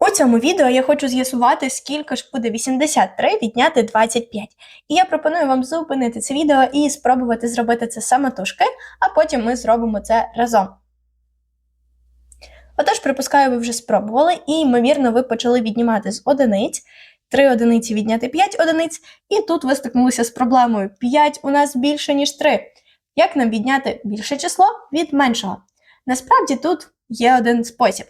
У цьому відео я хочу з'ясувати, скільки ж буде 83 відняти 25. І я пропоную вам зупинити це відео і спробувати зробити це самотужки, а потім ми зробимо це разом. Отож, припускаю, ви вже спробували, і, ймовірно, ви почали віднімати з одиниць. 3 одиниці відняти 5 одиниць, і тут ви стикнулися з проблемою 5 у нас більше, ніж 3. Як нам відняти більше число від меншого? Насправді тут є один спосіб.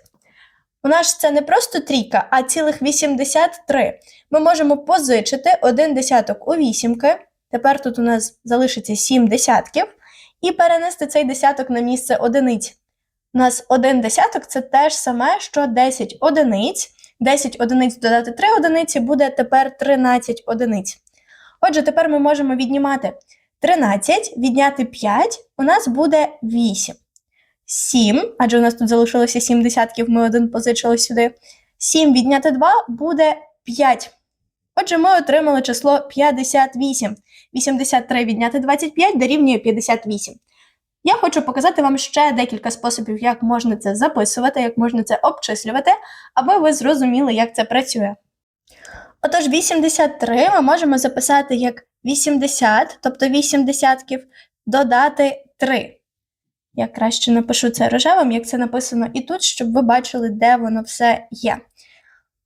У нас це не просто трійка, а цілих 83. Ми можемо позичити один десяток у вісімки. Тепер тут у нас залишиться 7 десятків, і перенести цей десяток на місце одиниць. У нас один десяток це те ж саме, що 10 одиниць. 10 одиниць додати 3 одиниці буде тепер 13 одиниць. Отже, тепер ми можемо віднімати 13, відняти 5, у нас буде 8. 7, адже у нас тут залишилося 7 десятків, ми один позичили сюди. 7 відняти 2 буде 5. Отже, ми отримали число 58. 83 відняти 25 дорівнює 58. Я хочу показати вам ще декілька способів, як можна це записувати, як можна це обчислювати, аби ви зрозуміли, як це працює. Отож, 83 ми можемо записати як 80, тобто 8 десятків, додати 3. Я краще напишу це рожевим, як це написано і тут, щоб ви бачили, де воно все є.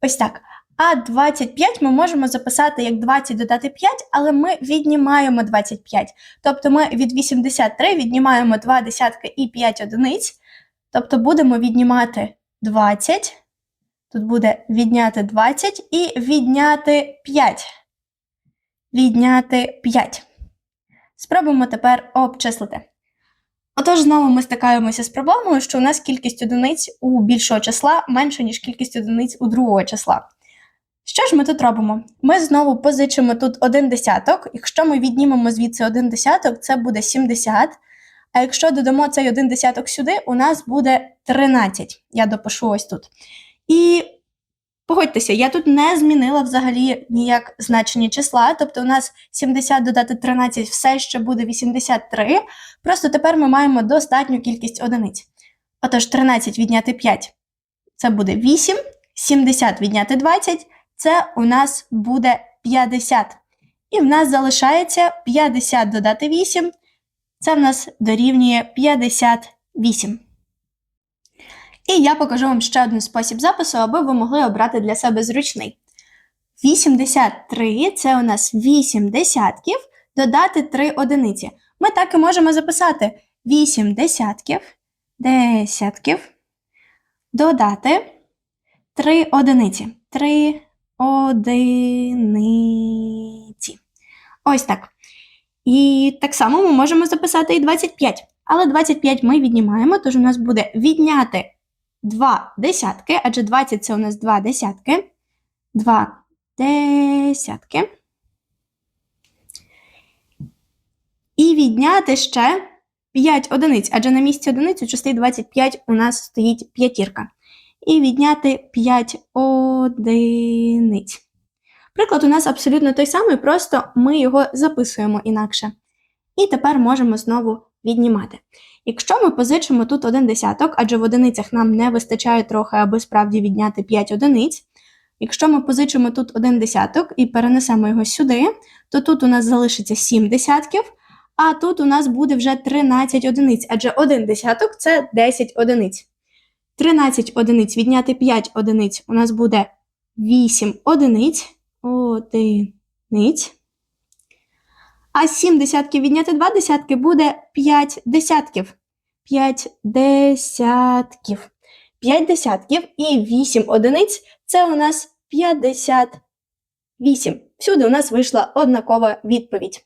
Ось так. А 25 ми можемо записати як 20 додати 5, але ми віднімаємо 25. Тобто ми від 83 віднімаємо 2 десятки і 5 одиниць. Тобто будемо віднімати 20. Тут буде відняти 20 і відняти 5. Відняти 5. Спробуємо тепер обчислити. Отож, знову ми стикаємося з проблемою, що у нас кількість одиниць у більшого числа менша, ніж кількість одиниць у другого числа. Що ж ми тут робимо? Ми знову позичимо тут один десяток. Якщо ми віднімемо звідси один десяток, це буде 70. А якщо додамо цей один десяток сюди, у нас буде 13. Я допишу ось тут. І погодьтеся, я тут не змінила взагалі ніяк значення числа. Тобто у нас 70 додати 13 все ще буде 83. Просто тепер ми маємо достатню кількість одиниць. Отож, 13 відняти 5 це буде 8, 70 відняти 20 це у нас буде 50. І в нас залишається 50 додати 8, це в нас дорівнює 58. І я покажу вам ще один спосіб запису, аби ви могли обрати для себе зручний. 83 це у нас 8 десятків, додати 3 одиниці. Ми так і можемо записати 8 десятків, десятків, додати 3 одиниці. 3 одиниці. Ось так. І так само ми можемо записати і 25. Але 25 ми віднімаємо, тож у нас буде відняти 2 десятки, адже 20 це у нас 2 десятки. 2 десятки. І відняти ще 5 одиниць, адже на місці одиниць у частині 25 у нас стоїть п'ятірка. І відняти 5 одиниць. Приклад у нас абсолютно той самий, просто ми його записуємо інакше. І тепер можемо знову віднімати. Якщо ми позичимо тут один десяток, адже в одиницях нам не вистачає трохи, аби справді відняти 5 одиниць. Якщо ми позичимо тут один десяток і перенесемо його сюди, то тут у нас залишиться 7 десятків, а тут у нас буде вже 13 одиниць, адже один десяток це 10 одиниць. 13 одиниць відняти 5 одиниць у нас буде 8 одиниць. Одиниць. А 7 десятків відняти 2 десятки буде 5 десятків. 5 десятків. 5 десятків і 8 одиниць це у нас 58. Всюди у нас вийшла однакова відповідь.